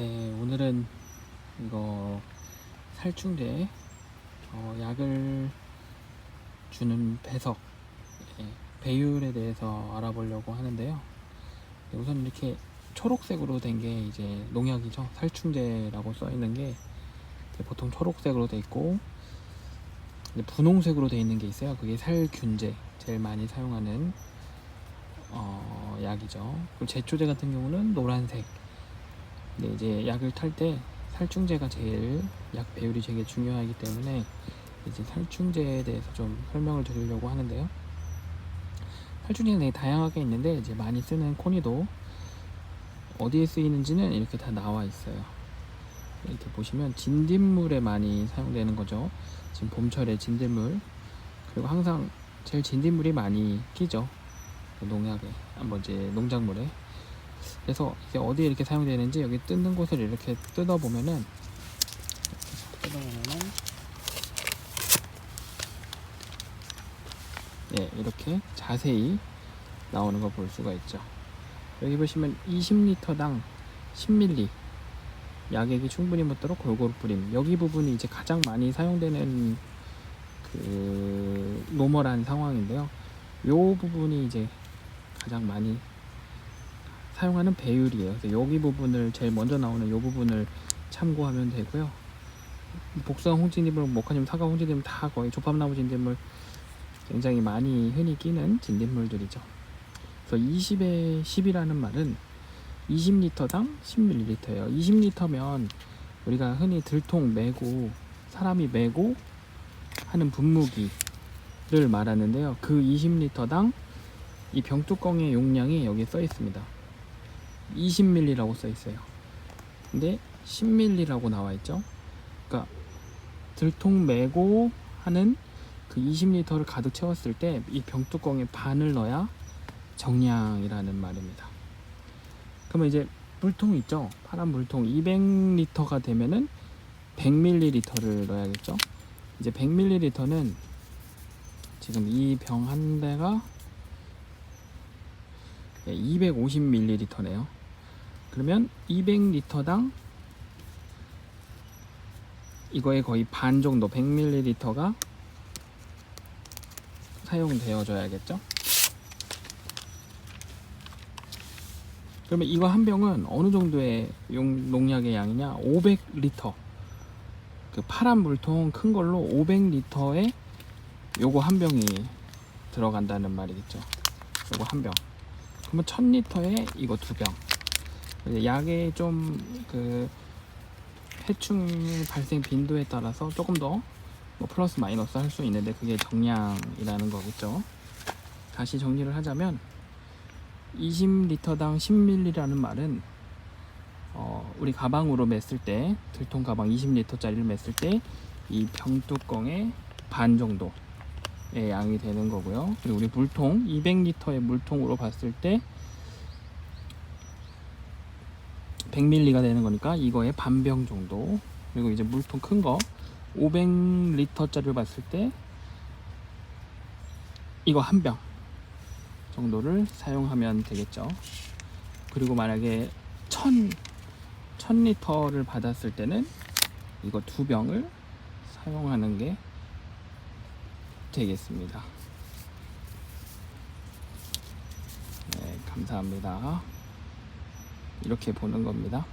네, 오늘은 이거 살충제 어, 약을 주는 배석 예, 배율에 대해서 알아보려고 하는데요. 네, 우선 이렇게 초록색으로 된 게 이제 농약이죠. 살충제라고 써 있는 게 보통 초록색으로 돼 있고 분홍색으로 돼 있는 게 있어요. 그게 살균제 제일 많이 사용하는 어, 약이죠. 그리고 제초제 같은 경우는 노란색. 근데 이제 약을 탈 때 살충제가 제일 약 배율이 되게 중요하기 때문에 이제 살충제에 대해서 좀 설명을 드리려고 하는데요. 살충제는 되게 다양하게 있는데 이제 많이 쓰는 코니도 어디에 쓰이는지는 이렇게 다 나와 있어요. 이렇게 보시면 진딧물에 많이 사용되는 거죠. 지금 봄철에 진딧물 그리고 항상 제일 진딧물이 많이 끼죠. 농약에 한번 이제 농작물에 그래서 이게 어디에 이렇게 사용되는지 여기 뜯는 곳을 이렇게 뜯어 보면은 뜯어 보면은 예 이렇게 자세히 나오는 걸 볼 수가 있죠. 여기 보시면 20리터당 10ml 약액이 충분히 묻도록 골고루 뿌림. 여기 부분이 이제 가장 많이 사용되는 그 노멀한 상황인데요. 요 부분이 이제 가장 많이 사용하는 배율이에요. 그래서 여기 부분을 제일 먼저 나오는 이 부분을 참고하면 되고요. 복숭아 홍진딧물, 목화님, 사과 홍진딧물 다 거의 조팝나무 진딧물 굉장히 많이 흔히 끼는 진딧물들이죠. 그래서 20에 10이라는 말은 20리터당 10ml예요. 20리터면 우리가 흔히 들통 메고 사람이 메고 하는 분무기를 말하는데요. 그 20리터당 이 병뚜껑의 용량이 여기 써 있습니다. 20ml라고 써 있어요. 근데 10ml라고 나와 있죠. 그러니까 들통 메고 하는 그 20리터를 가득 채웠을 때 이 병뚜껑에 반을 넣어야 정량이라는 말입니다. 그러면 이제 물통 있죠? 파란 물통 200리터가 되면은 100ml를 넣어야겠죠? 이제 100ml는 지금 이 병 한 대가 250ml네요. 그러면 200리터당 이거의 거의 반 정도 100ml가 사용되어져야겠죠? 그러면 이거 한 병은 어느 정도의 용, 농약의 양이냐? 500리터. 그 파란 물통 큰 걸로 500리터에 요거 한 병이 들어간다는 말이겠죠. 요거 한 병. 그러면 1000리터에 이거 두 병. 약의 좀그 해충 발생 빈도에 따라서 조금 더 뭐 플러스 마이너스 할 수 있는데 그게 정량이라는 거겠죠. 다시 정리를 하자면 20리터당 10ml라는 말은 어, 우리 가방으로 맸을 때 들통 가방 20리터짜리를 맸을 때 이 병뚜껑의 반 정도의 양이 되는 거고요. 그리고 우리 물통 200리터의 물통으로 봤을 때 100ml가 되는 거니까 이거의 반병 정도. 그리고 이제 물통 큰 거 500리터짜리를 봤을 때 이거 한 병 정도를 사용하면 되겠죠. 그리고 만약에 1000 1000리터를 받았을 때는 이거 두 병을 사용하는 게 되겠습니다. 네, 감사합니다. 이렇게 보는 겁니다.